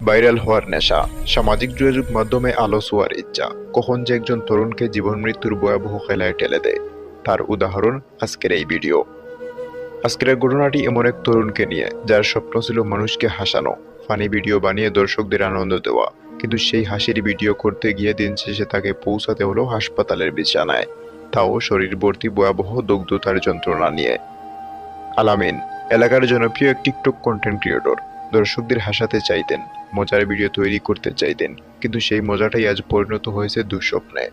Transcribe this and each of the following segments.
Viral হওয়ার নেশা। সামাজিক যোগাযোগ মাধ্যমে আলো ছোঁয়ার ইচ্ছা। কখন যে একজন তরুণকে জীবন মৃত্যুর ভয়াবহ খেলায় ঠেলে দেয়, তার উদাহরণ আজকের এই ভিডিও। আজকের ঘটনাটি এমন এক তরুণকে নিয়ে, যার স্বপ্ন ছিল মানুষকে হাসানো, ফানি ভিডিও বানিয়ে দর্শকদের আনন্দ দেওয়া। কিন্তু সেই হাসির ভিডিও করতে গিয়ে দিন শেষে তাকে পৌঁছাতে হলো হাসপাতালের বিছানায়। তাও শরীর ভর্তি ভয়াবহ দগ্ধতার যন্ত্রণা নিয়ে। আলামিন, এলাকার জনপ্রিয় এক টিকটক কন্টেন্ট ক্রিয়েটর দর্শকদের হাসাতে চাইতেন। মজার ভিডিও তৈরি করতে চাইতেন কিন্তু সেই মজাটাই আজ পরিণত হয়েছে দুঃস্বপ্নে।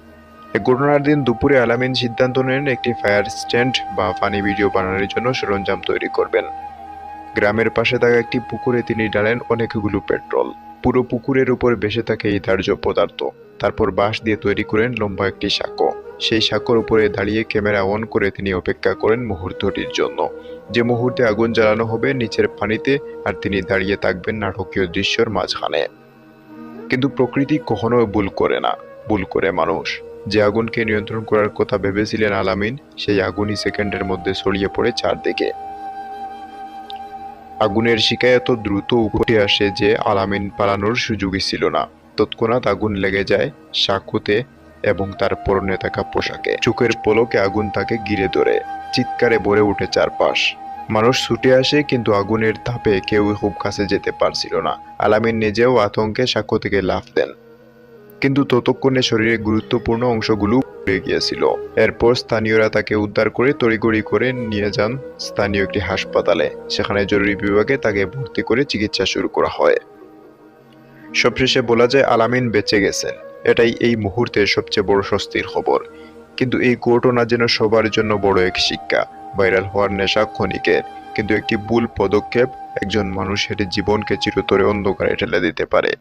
এক ঘটনার দিন দুপুরে আলামিন সিদ্ধান্ত নেন একটি ফায়ার স্ট্যান্ড বা ফানি ভিডিও বানানোর জন্য সরঞ্জাম তৈরি করবেন। গ্রামের পাশে থাকা একটি পুকুরে তিনি ডালেন অনেকগুলো পেট্রোল। পুরো পুকুরের উপর ভেসে থাকে এই ধার্য পদার্থ। তারপর বাঁশ দিয়ে তৈরি করেন লম্বা একটি সাঁকো। সেই সাঁকোর উপরে দাঁড়িয়ে ক্যামেরা অন করে তিনি অপেক্ষা করেন মুহূর্তটির জন্য। যে মুহূর্তে আগুন জ্বালানো হবে নিচের পানিতে আর তিনি দাঁড়িয়ে থাকবেন নাটকীয় দৃশ্যর মাঝখানে। কিন্তু প্রকৃতি কখনো ভুল করে না, ভুল করে মানুষ। যে আগুনকে নিয়ন্ত্রণ করার কথা ভেবেছিলেন আলামিন, সেই আগুনই সেকেন্ডের মধ্যে ছড়িয়ে পড়ে চারদিকে। আগুনের শিকায় এত দ্রুত উপরে আসে যে আলামিন পালানোর সুযোগই ছিল না। তৎক্ষণাৎ আগুন লেগে যায় সাকুতে এবং তার পরনে থাকা পোশাকে। চোখের পলকে আগুন তাকে ঘিরে ধরে। চিৎকারে ভরে উঠে চারপাশ। মানুষ ছুটে আসে, কিন্তু আগুনের তাপে কেউ খুব কাছে যেতে পারছিল না। আলামিন নিজেও আতঙ্কে সাক্ষ্য থেকে লাফ দেন। কিন্তু ততক্ষণে শরীরের গুরুত্বপূর্ণ অংশগুলো পুড়ে গিয়েছিল। এরপর স্থানীয়রা তাকে উদ্ধার করে তড়িগড়ি করে নিয়ে যান স্থানীয় একটি হাসপাতালে। সেখানে জরুরি বিভাগে তাকে ভর্তি করে চিকিৎসা শুরু করা হয়। সবশেষে বলা যায়, আলামিন বেঁচে গেছেন। এটাই এই মুহূর্তের সবচেয়ে বড় স্বস্তির খবর। কিন্তু এই ঘটনা যেন সবার জন্য বড় এক শিক্ষা, ভাইরাল হওয়ার নেশা ক্ষণিকের কিন্তু একটি ভুল পদক্ষেপ একজন মানুষের জীবনকে চিরতরে অন্ধকারে ঠেলে দিতে পারে।